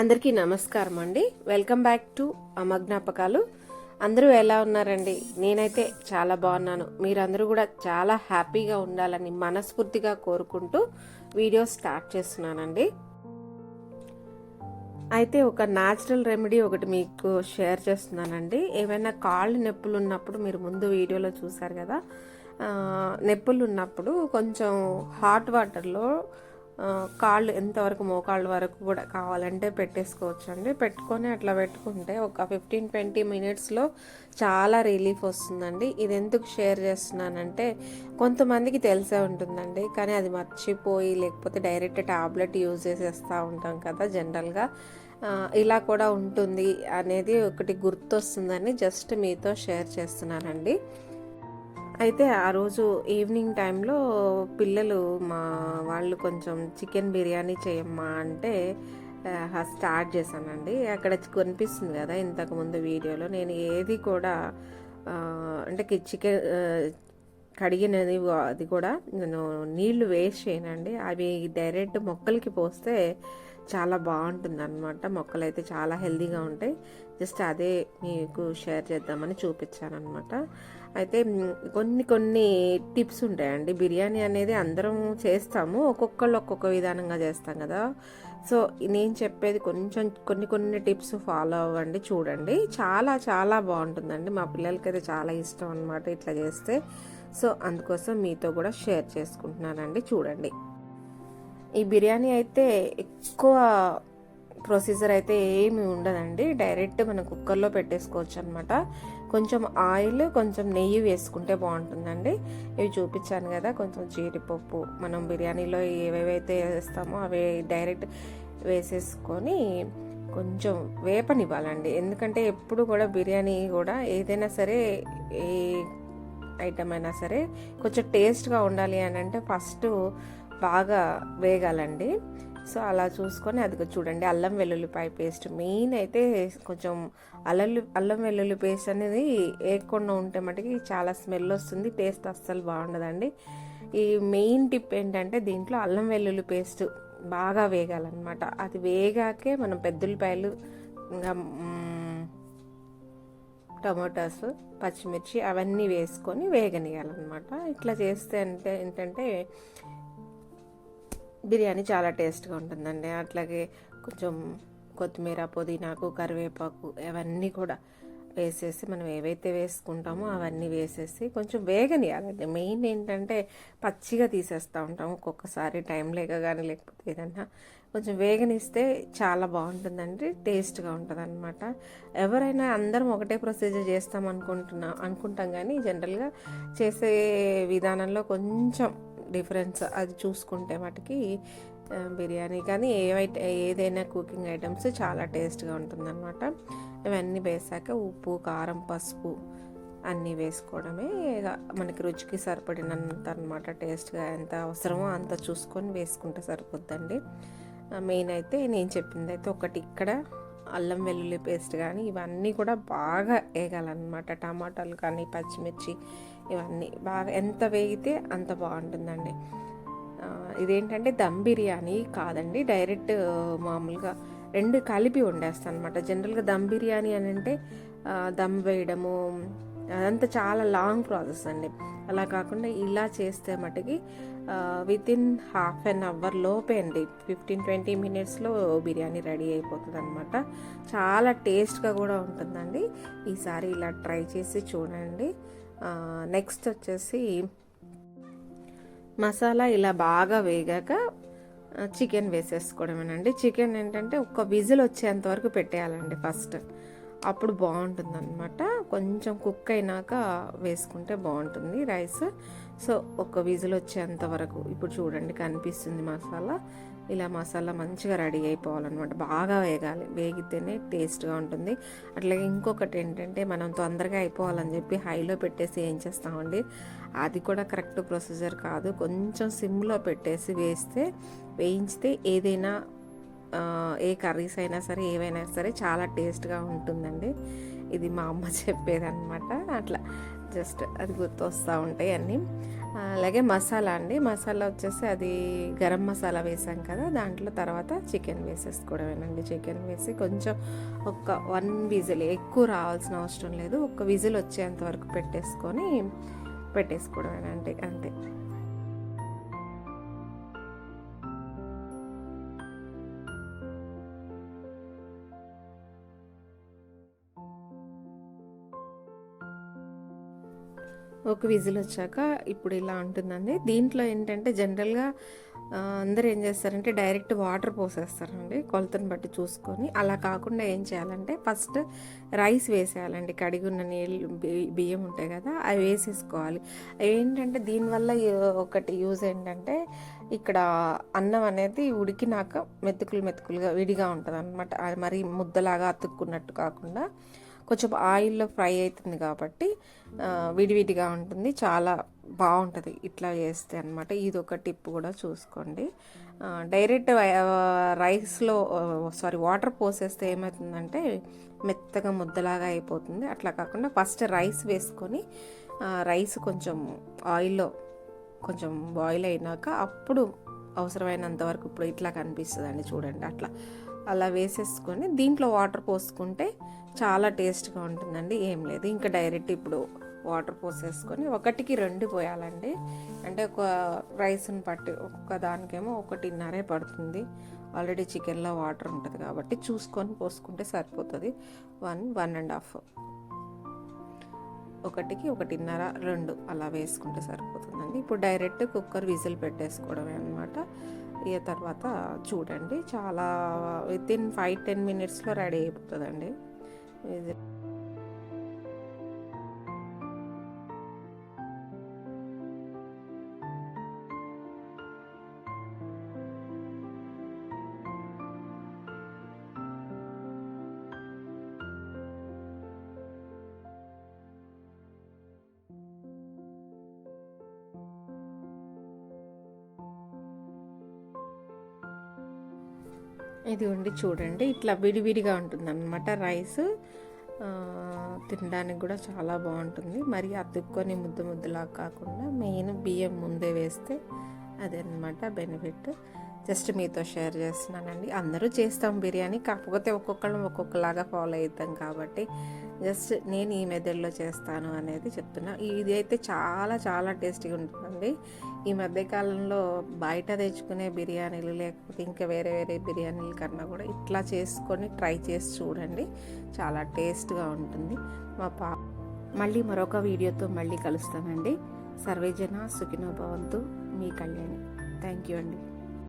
అందరికీ నమస్కారం అండి. వెల్కమ్ బ్యాక్ టు అమజ్ఞాపకాలు అందరూ ఎలా ఉన్నారండి? నేనైతే చాలా బాగున్నాను. మీరందరూ కూడా చాలా హ్యాపీగా ఉండాలని మనస్ఫూర్తిగా కోరుకుంటూ వీడియో స్టార్ట్ చేస్తున్నానండి. అయితే ఒక న్యాచురల్ రెమెడీ ఒకటి మీకు షేర్ చేస్తున్నానండి. ఏమైనా కాళ్ళు నొప్పులు ఉన్నప్పుడు మీరు ముందు వీడియోలో చూసారు కదా నొప్పులు ఉన్నప్పుడు కొంచెం హాట్ వాటర్లో కాళ్ళు ఎంతవరకు మోకాళ్ళ వరకు కూడా కావాలంటే పెట్టేసుకోవచ్చు అండి పెట్టుకొని అట్లా పెట్టుకుంటే ఒక ఫిఫ్టీన్ ట్వంటీ మినిట్స్లో చాలా రిలీఫ్ వస్తుందండి. ఇది ఎందుకు షేర్ చేస్తున్నానంటే కొంతమందికి తెలిసే ఉంటుందండి. కానీ అది మర్చిపోయి లేకపోతే డైరెక్ట్ ట్యాబ్లెట్ యూజ్ చేసేస్తూ ఉంటాం కదా జనరల్గా ఇలా కూడా ఉంటుంది అనేది ఒకటి గుర్తొస్తుందని జస్ట్ మీతో షేర్ చేస్తున్నానండి. అయితే ఆ రోజు ఈవినింగ్ టైంలో పిల్లలు మా వాళ్ళు కొంచెం చికెన్ బిర్యానీ చేయమ్మా అంటే స్టార్ట్ చేశానండి. అక్కడ కనిపిస్తుంది కదా ఇంతకుముందు వీడియోలో. నేను ఏది కూడా అంటే కి- చికెన్ కడిగినది అది కూడా నేను నీళ్ళు వేస్ట్ చేయనండి. అవి డైరెక్ట్ మొక్కలకి పోస్తే చాలా బాగుంటుంది అనమాట మొక్కలు అయితే చాలా హెల్దీగా ఉంటాయి. జస్ట్ అదే మీకు షేర్ చేద్దామని చూపించాను అనమాట అయితే కొన్ని కొన్ని టిప్స్ ఉంటాయండి. బిర్యానీ అనేది అందరం చేస్తాము. ఒక్కొక్కళ్ళు ఒక్కొక్క విధానంగా చేస్తాం కదా. సో నేను చెప్పేది కొంచెం కొన్ని కొన్ని టిప్స్ ఫాలో అవ్వండి చూడండి. చాలా చాలా బాగుంటుందండి. మా పిల్లలకైతే చాలా ఇష్టం అనమాట ఇట్లా చేస్తే. సో అందుకోసం మీతో కూడా షేర్ చేసుకుంటున్నానండి. చూడండి. ఈ బిర్యానీ అయితే ఎక్కువ ప్రొసీజర్ అయితే ఏమి ఉండదండి. డైరెక్ట్ మనం కుక్కర్లో పెట్టేసుకోవచ్చు అనమాట కొంచెం ఆయిల్ కొంచెం నెయ్యి వేసుకుంటే బాగుంటుందండి. ఇవి చూపించాను కదా కొంచెం జీడిపప్పు. మనం బిర్యానీలో ఏవేవైతే వేస్తామో అవి డైరెక్ట్ వేసేసుకొని కొంచెం వేపనివ్వాలండి. ఎందుకంటే ఎప్పుడు కూడా బిర్యానీ కూడా ఏదైనా సరే ఏ ఐటమ్ అయినా సరే కొంచెం టేస్ట్గా ఉండాలి అని అంటే ఫస్ట్ బాగా వేగాలండి. సో అలా చూసుకొని అది చూడండి అల్లం వెల్లుల్లిపాయ పేస్ట్. మెయిన్ అయితే కొంచెం అల్లల్లు అల్లం వెల్లుల్లి పేస్ట్ అనేది వేయకుండా ఉంటే మటుకి చాలా స్మెల్ వస్తుంది టేస్ట్ అస్సలు బాగుండదండి. ఈ మెయిన్ టిప్ ఏంటంటే దీంట్లో అల్లం వెల్లుల్లి పేస్ట్ బాగా వేగాలన్నమాట. అది వేగాకే మనం పెద్దుల్లిపాయలు ఇంకా టమాటాస్ పచ్చిమిర్చి అవన్నీ వేసుకొని వేగనియాలన్నమాట ఇట్లా చేస్తే అంటే ఏంటంటే బిర్యానీ చాలా టేస్ట్గా ఉంటుందండి. అట్లాగే కొంచెం కొత్తిమీర పుదీనాకు కరివేపాకు అవన్నీ కూడా వేసేసి మనం ఏవైతే వేసుకుంటామో అవన్నీ వేసేసి కొంచెం వేగనియాలండి. మెయిన్ ఏంటంటే పచ్చిగా తీసేస్తూ ఉంటాం. ఒక్కొక్కసారి టైం లేక కానీ లేకపోతే ఏదన్నా కొంచెం వేగనిస్తే చాలా బాగుంటుందండి. టేస్ట్గా ఉంటుంది అనమాట ఎవరైనా అందరం ఒకటే ప్రొసీజర్ చేస్తాం అనుకుంటున్నా అనుకుంటాం కానీ జనరల్గా చేసే విధానంలో కొంచెం డిఫరెన్స్ అది చూసుకుంటే మటుకి బిర్యానీ కానీ ఏవైతే ఏదైనా కుకింగ్ ఐటమ్స్ చాలా టేస్ట్గా ఉంటుందన్నమాట. ఇవన్నీ వేసాక ఉప్పు కారం పసుపు అన్నీ వేసుకోవడమే మనకి రుచికి సరిపడినంత అనమాట టేస్ట్గా ఎంత అవసరమో అంత చూసుకొని వేసుకుంటే సరిపోద్దండి. మెయిన్ అయితే నేను చెప్పింది అయితే ఒకటి ఇక్కడ అల్లం వెల్లుల్లి పేస్ట్ కానీ ఇవన్నీ కూడా బాగా వేయగలనమాట టమాటాలు కానీ పచ్చిమిర్చి ఇవన్నీ. బాగా ఎంత వేగితే అంత బాగుంటుందండి. ఇదేంటంటే దమ్ బిర్యానీ కాదండి. డైరెక్ట్ మామూలుగా రెండు కలిపి వండేస్తాను అనమాట జనరల్గా దమ్ బిర్యానీ అని అంటే దమ్ వేయడము అదంతా చాలా లాంగ్ ప్రాసెస్ అండి. అలా కాకుండా ఇలా చేస్తే మటుకి within half an hour లోపే అండి. ఫిఫ్టీన్ ట్వంటీ మినిట్స్లో బిర్యానీ రెడీ అయిపోతుంది అనమాట చాలా టేస్ట్గా కూడా ఉంటుందండి. ఈసారి ఇలా ట్రై చేసి చూడండి. నెక్స్ట్ వచ్చేసి మసాలా ఇలా బాగా వేగాక చికెన్ వేసేసుకోవడమేనండి. చికెన్ ఏంటంటే ఒక విజిల్ వచ్చేంత వరకు పెట్టేయాలండి ఫస్ట్ అప్పుడు బాగుంటుంది అనమాట కొంచెం కుక్ అయినాక వేసుకుంటే బాగుంటుంది రైస్ సో ఒక విజిల్ వచ్చేంత వరకు. ఇప్పుడు చూడండి కనిపిస్తుంది మసాలా. ఇలా మసాలా మంచిగా రెడీ అయిపోవాలన్నమాట. బాగా వేగాలి. వేగితేనే టేస్ట్గా ఉంటుంది. అట్లాగే ఇంకొకటి ఏంటంటే మనం తొందరగా అయిపోవాలని చెప్పి హైలో పెట్టేసి ఏం చేస్తామండి? అది కూడా కరెక్ట్ ప్రొసీజర్ కాదు. కొంచెం సిమ్లో పెట్టేసి వేస్తే వేయించితే ఏదైనా ఏ కర్రీస్ అయినా సరే ఏవైనా సరే చాలా టేస్ట్గా ఉంటుందండి. ఇది మా అమ్మ చెప్పేదన్నమాట. అట్లా జస్ట్ అది గుర్తొస్తూ ఉంటాయి అన్నీ. అలాగే మసాలా అండి. మసాలా వచ్చేసి అది గరం మసాలా వేసాం కదా దాంట్లో తర్వాత చికెన్ వేసేసుకోవడమేనండి. చికెన్ వేసి కొంచెం ఒక వన్ విజిల్ ఎక్కువ రావాల్సిన అవసరం లేదు. ఒక విజిల్ వచ్చేంత వరకు పెట్టేసుకొని పెట్టేసుకోవడమేనండి అంతే. ఒక విజిల్ వచ్చాక ఇప్పుడు ఇలా ఉంటుందండి. దీంట్లో ఏంటంటే జనరల్గా అందరూ ఏం చేస్తారంటే డైరెక్ట్ వాటర్ పోసేస్తారండి కొలతను బట్టి చూసుకొని. అలా కాకుండా ఏం చేయాలంటే ఫస్ట్ రైస్ వేసేయాలండి. కడిగి ఉన్న నీళ్ళు బి- బియ్యం ఉంటాయి కదా అవి వేసేసుకోవాలి. ఏంటంటే దీనివల్ల ఒకటి యూజ్ ఏంటంటే ఇక్కడ అన్నం అనేది ఉడికినాక మెతుకులు మెతుకులుగా విడిగా ఉంటుంది అనమాట అది మరి ముద్దలాగా అతుక్కున్నట్టు కాకుండా కొంచెం ఆయిల్లో ఫ్రై అవుతుంది కాబట్టి విడివిడిగా ఉంటుంది. చాలా బాగుంటుంది ఇట్లా చేస్తే అనమాట ఇది ఒక టిప్ కూడా చూసుకోండి. డైరెక్ట్ రైస్లో సారీ వాటర్ పోసేస్తే ఏమవుతుందంటే మెత్తగా ముద్దలాగా అయిపోతుంది. అట్లా కాకుండా ఫస్ట్ రైస్ వేసుకొని రైస్ కొంచెం ఆయిల్లో కొంచెం బాయిల్ అయినాక అప్పుడు అవసరమైనంత వరకు ఇప్పుడు ఇట్లా కనిపిస్తుంది అండి చూడండి అట్లా. అలా వేసేసుకొని దీంట్లో వాటర్ పోసుకుంటే చాలా టేస్ట్గా ఉంటుందండి ఏం లేదు. ఇంకా డైరెక్ట్ ఇప్పుడు వాటర్ పోసేసుకొని ఒకటికి రెండు పోయాలండి. అంటే ఒక రైస్ని పట్టి ఒక్క దానికేమో ఒకటిన్నరే పడుతుంది. ఆల్రెడీ చికెన్లో వాటర్ ఉంటుంది కాబట్టి చూసుకొని పోసుకుంటే సరిపోతుంది. One one and half. ఒకటికి ఒకటిన్నర రెండు అలా వేసుకుంటే సరిపోతుందండి. ఇప్పుడు డైరెక్ట్ కుక్కర్ విజిల్ పెట్టేసుకోవడమే అనమాట ఇక తర్వాత చూడండి. చాలా విత్ ఇన్ ఫైవ్ టెన్ మినిట్స్లో రెడీ అయిపోతుందండి. ఇది ఇది ఉండి చూడండి. ఇట్లా విడివిడిగా ఉంటుంది అనమాట రైస్ తినడానికి కూడా చాలా బాగుంటుంది. మరి అతుక్కొని ముద్ద ముద్దలా కాకుండా మెయిన్ బియ్యం ముందే వేస్తే అదనమాట బెనిఫిట్. జస్ట్ మీతో షేర్ చేస్తున్నానండి. అందరూ చేస్తాం బిర్యానీ కాకపోతే ఒక్కొక్కళ్ళం ఒక్కొక్కలాగా ఫాలో అవుతాం కాబట్టి జస్ట్ నేను ఈ మెథడ్లో చేస్తాను అనేది చెప్తున్నా. ఇది అయితే చాలా చాలా టేస్టీగా ఉంటుందండి. ఈ మధ్యకాలంలో బయట తెచ్చుకునే బిర్యానీలు లేకపోతే ఇంకా వేరే వేరే బిర్యానీల కన్నా కూడా ఇట్లా చేసుకొని ట్రై చేసి చూడండి. చాలా టేస్ట్గా ఉంటుంది. మా పా మళ్ళీ మరొక వీడియోతో మళ్ళీ కలుస్తానండి. సర్వేజన సుఖినోభవంతు మీ కళ్యాణి. థ్యాంక్ యూ అండి.